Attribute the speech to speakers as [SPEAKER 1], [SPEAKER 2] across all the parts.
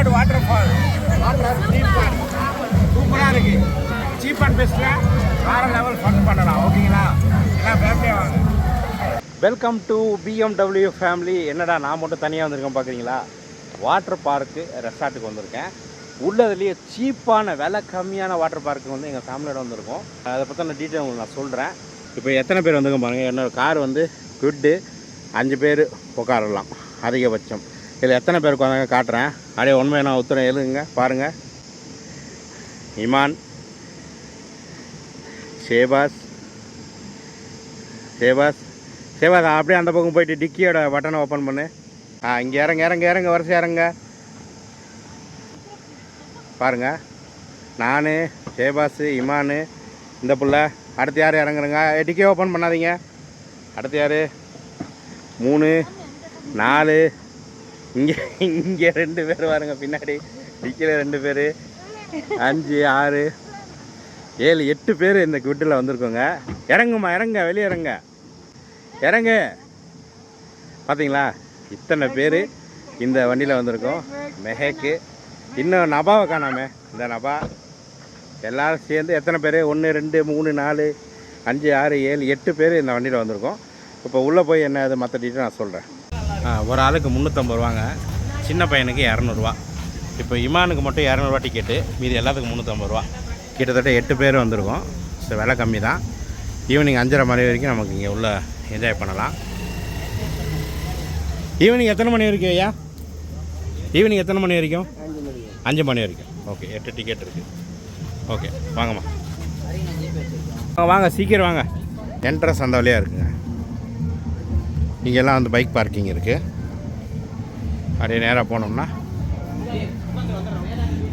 [SPEAKER 1] God water fall water சூப்பராக இருக்குது cheap and பெஸ்ட்டில் வேறு லெவல் ஃபன் பண்ணலாம். ஓகேங்களா ஏன்னா ஃபேமிலியாக வாங்க.
[SPEAKER 2] வெல்கம் டு பிஎம்டபிள்யூ ஃபேமிலி என்னடா நான் மட்டும் தனியாக வந்திருக்கேன் பார்க்குறீங்களா வாட்டர் பார்க்கு ரெசார்ட்டுக்கு வந்திருக்கேன். உள்ளதுலேயே சீப்பான விலை கம்மியான வாட்டர் பார்க்கு வந்து எங்கள் ஃபேமிலியோட வந்திருக்கோம். அதை பற்றின டீட்டெயில் உங்களுக்கு நான் சொல்கிறேன் இப்போ எத்தனை பேர் வந்துருக்கோம் பாருங்கள் என்னோடய கார் வந்து குட்டு அஞ்சு பேர் உட்காரலாம் அதிகபட்சம். இதில் எத்தனை பேர் உட்காந்தாங்க காட்டுறேன். அப்படியே உண்மையை நான் உத்தரம் எழுதுங்க பாருங்கள் இமான் ஷேபாஸ் ஷேபாஸ் சேவாஸ் அப்படியே அந்த பக்கம் போயிட்டு டிக்கியோட பட்டனை ஓப்பன் பண்ணு. ஆ இங்கே இறங்க இறங்க இறங்க வரிசை இறங்க. பாருங்க. நான் சேபாஸ் இமானு இந்த பிள்ளை அடுத்து யார் இறங்குறங்க? டிக்கி ஓப்பன் பண்ணாதீங்க. அடுத்து யார்? மூணு நாலு இங்கே இங்கே ரெண்டு பேர் பாருங்க பின்னாடி. டிக்கில் ரெண்டு பேர். அஞ்சு ஆறு ஏழு எட்டு பேர் இந்த குட்டில் வந்திருக்கோங்க. இறங்குமா இறங்க வெளியே இறங்க. இறங்கு. பார்த்தீங்களா இத்தனை பேர் இந்த வண்டியில் வந்திருக்கோம். மெஹேக்கு. இன்னும் நபாவை காணாமே இந்த நபா. எல்லோரும் சேர்ந்து எத்தனை பேர்? ஒன்று ரெண்டு மூணு நாலு அஞ்சு ஆறு ஏழு எட்டு பேர் இந்த வண்டியில் வந்திருக்கோம். இப்போ உள்ளே போய் என்ன அது மற்ற டீட்டெயில் நான் சொல்கிறேன் ஒரு ஆளுக்கு முந்நூற்றம்பது ரூபாங்க. சின்ன பையனுக்கு இரநூறுவா. இப்போ இமானுக்கு மட்டும் இரநூறுவா டிக்கெட்டு மீதி எல்லாத்துக்கும் முந்நூற்றம்பது ரூபா. கிட்டத்தட்ட எட்டு பேர் வந்திருக்கோம். ஸோ விலை கம்மி தான். ஈவினிங் அஞ்சரை மணி வரைக்கும் நமக்கு இங்கே உள்ள என்ஜாய் பண்ணலாம். ஈவினிங் எத்தனை மணி வரைக்கும் ஐயா? ஈவினிங் எத்தனை மணி வரைக்கும்? அஞ்சு மணி வரைக்கும். ஓகே எட்டு டிக்கெட் இருக்குது ஓகே வாங்கம்மா. வாங்க வாங்க சீக்கிரம் வாங்க. என்ட்ரன்ஸ் அந்த வழியாக இருக்குங்க. இங்கெல்லாம் வந்து பைக் பார்க்கிங் இருக்குது அப்படியே நேராக போனோம்னா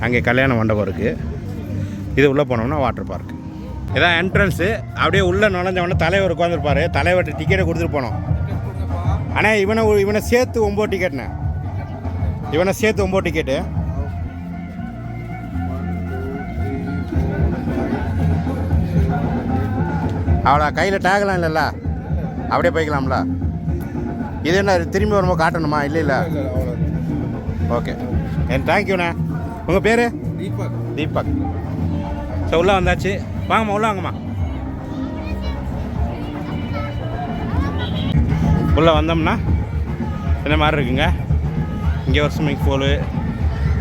[SPEAKER 2] அங்கே கல்யாண மண்டபம் இருக்குது இது உள்ளே போனோம்னா வாட்டர் பார்க் இதான் என்ட்ரன்ஸு அப்படியே உள்ளே நுழைஞ்சவொடனே தலைவர் உட்காந்துருப்பாரு தலைவர்கிட்ட டிக்கெட்டை கொடுத்துட்டு போனோம். ஆனால் இவனை இவனை சேர்த்து ஒம்பது டிக்கெட்ண்ணே இவனை சேர்த்து ஒம்பது டிக்கெட்டு அவ்வளோ கையில் டேக்லாம் இல்லைல்ல? அப்படியே போய்க்கலாம்ல? இது என்ன திரும்பி வரும்போது காட்டணுமா? இல்லை இல்லை. ஓகே என் தேங்க்யூண்ணே உங்கள் பேர்?
[SPEAKER 1] தீபக்.
[SPEAKER 2] தீபக். ஸோ உள்ளே வந்தாச்சு. வாங்கம்மா உள்ளே வாங்கம்மா. உள்ளே வந்தோம்னா இந்த மாதிரி இருக்குங்க? இங்கே ஒரு ஸ்விம்மிங் பூலு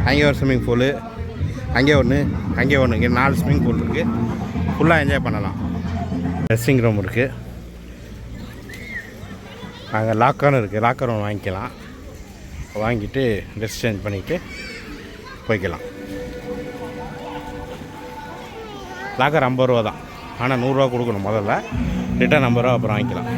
[SPEAKER 2] அங்கே ஒரு ஸ்விம்மிங் பூலு அங்கே ஒன்று அங்கே ஒன்று இங்கே நாலு ஸ்விம்மிங் பூல் இருக்குது ஃபுல்லாக என்ஜாய் பண்ணலாம். ட்ரெஸ்ஸிங் ரூம் இருக்குது அங்கே லாக்கரும் இருக்குது லாக்கர் ஒன்று வாங்கிக்கலாம் வாங்கிட்டு ட்ரெஸ் சேஞ்ச் பண்ணிவிட்டு போய்க்கலாம் லாக்கர் ஐம்பது ரூபா தான் ஆனால் நூறுரூவா கொடுக்கணும் முதல்ல ரிட்டர்ன் ஐம்பது ரூபா அப்புறம் வாங்கிக்கலாம்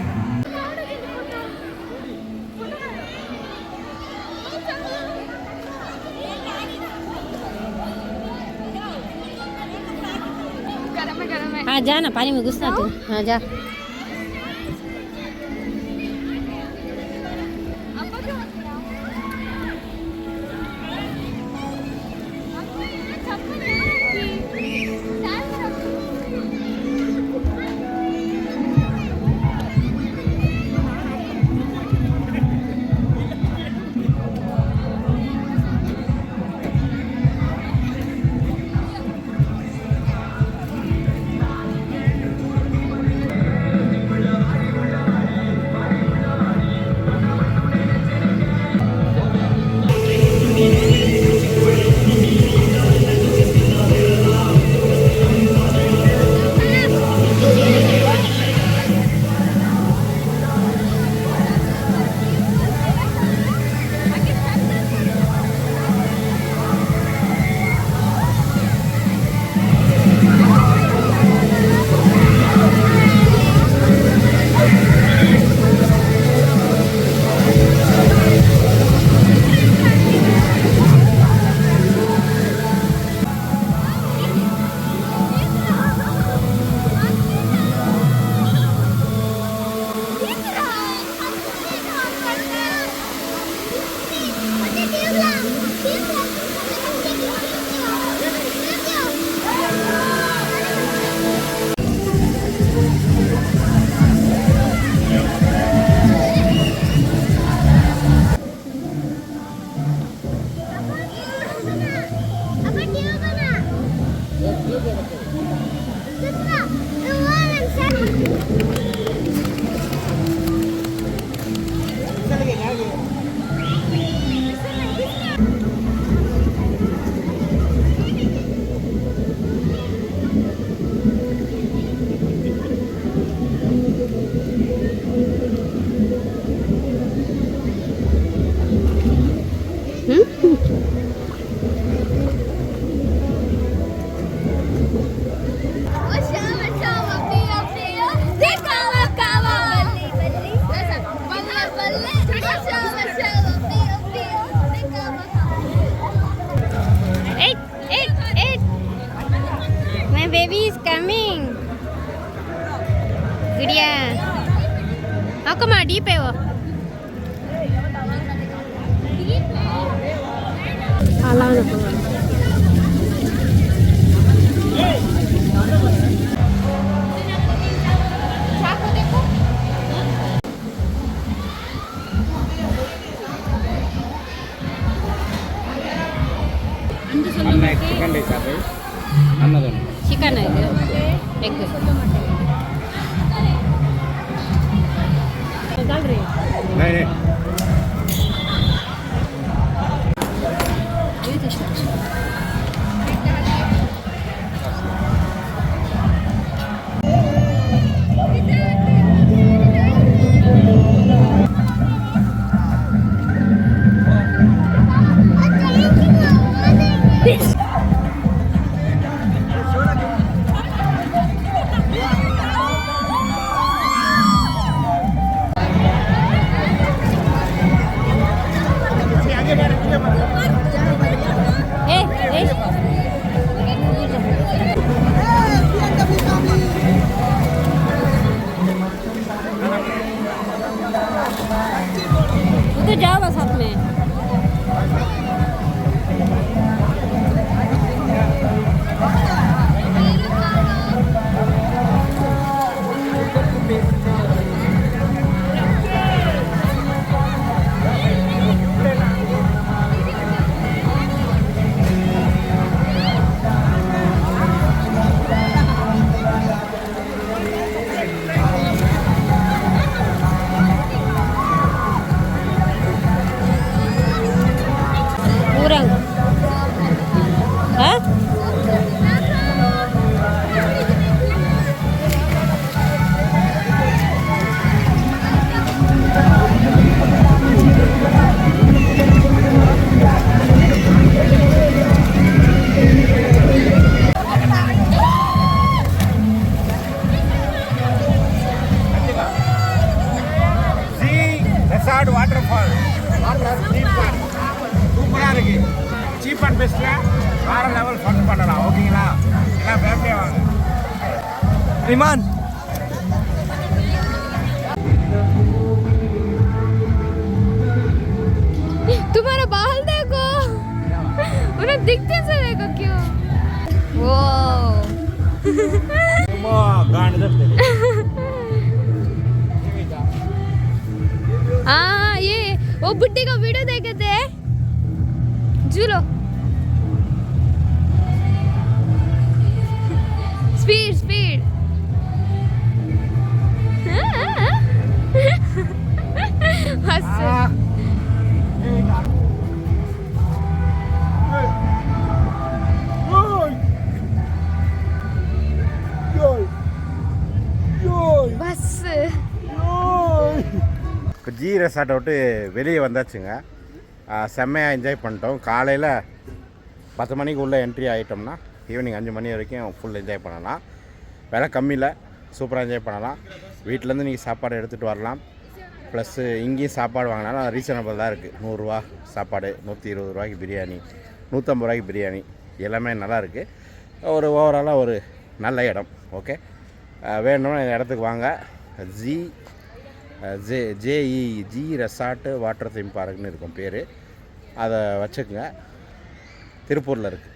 [SPEAKER 3] हाँ जा ना पानी में घुसना तू हाँ जा How come I deep ever? Alam na po.
[SPEAKER 1] ಅನ್ನ ಚಿಕನ್ ರೈಸ್ ಅದು ಅನ್ನದೊಂದು
[SPEAKER 3] ಚಿಕನ್ ಇದು ಎಗ್
[SPEAKER 2] नहीं नहीं
[SPEAKER 4] Riman.
[SPEAKER 3] तुम्हारा बाल देखो। उन्हें दिखते से देखो क्यों? वो हाँ ये, वो का वीडियो देखे थे।
[SPEAKER 2] இப்போ ஜி ரெசார்ட்டை விட்டு வெளியே வந்தாச்சுங்க. செம்மையாக என்ஜாய் பண்ணிட்டோம். காலையில் பத்து மணிக்கு உள்ளே என்ட்ரி ஆகிட்டோம்னா ஈவினிங் அஞ்சு மணி வரைக்கும் ஃபுல் என்ஜாய் பண்ணலாம். விலை கம்மியில் சூப்பராக என்ஜாய் பண்ணலாம். வீட்டிலேருந்து நீங்கள் சாப்பாடு எடுத்துகிட்டு வரலாம். ப்ளஸ்ஸு இங்கேயும் சாப்பாடு வாங்கினாலும் ரீசனபிள் தான் இருக்குது நூறுரூவா சாப்பாடு நூற்றி இருபது ரூபாய்க்கு பிரியாணி நூற்றம்பது ரூபாய்க்கு பிரியாணி எல்லாமே நல்லா இருக்குது ஒரு ஓவராலாக ஒரு நல்ல இடம் ஓகே வேணும்னா இந்த இடத்துக்கு வாங்க. G J JE G resort water theme பார்க்குன்னு இருக்கும் பேர். அதை வச்சுக்கோங்க. திருப்பூரில் இருக்குது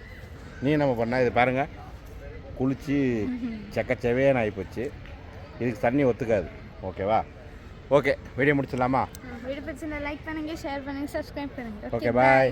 [SPEAKER 2] நீ நம்ம பண்ண? இது பாருங்கள் குளித்து செக்கச்செவேன்னு ஆகிப்போச்சு இதுக்கு தண்ணி ஒத்துக்காது ஓகேவா ஓகே வீடியோ முடிச்சிடலாமா?
[SPEAKER 5] வீடியோ பிடிச்சிருந்தா லைக் பண்ணுங்க ஷேர் பண்ணுங்க சப்ஸ்கிரைப் பண்ணுங்க.
[SPEAKER 2] Okay bye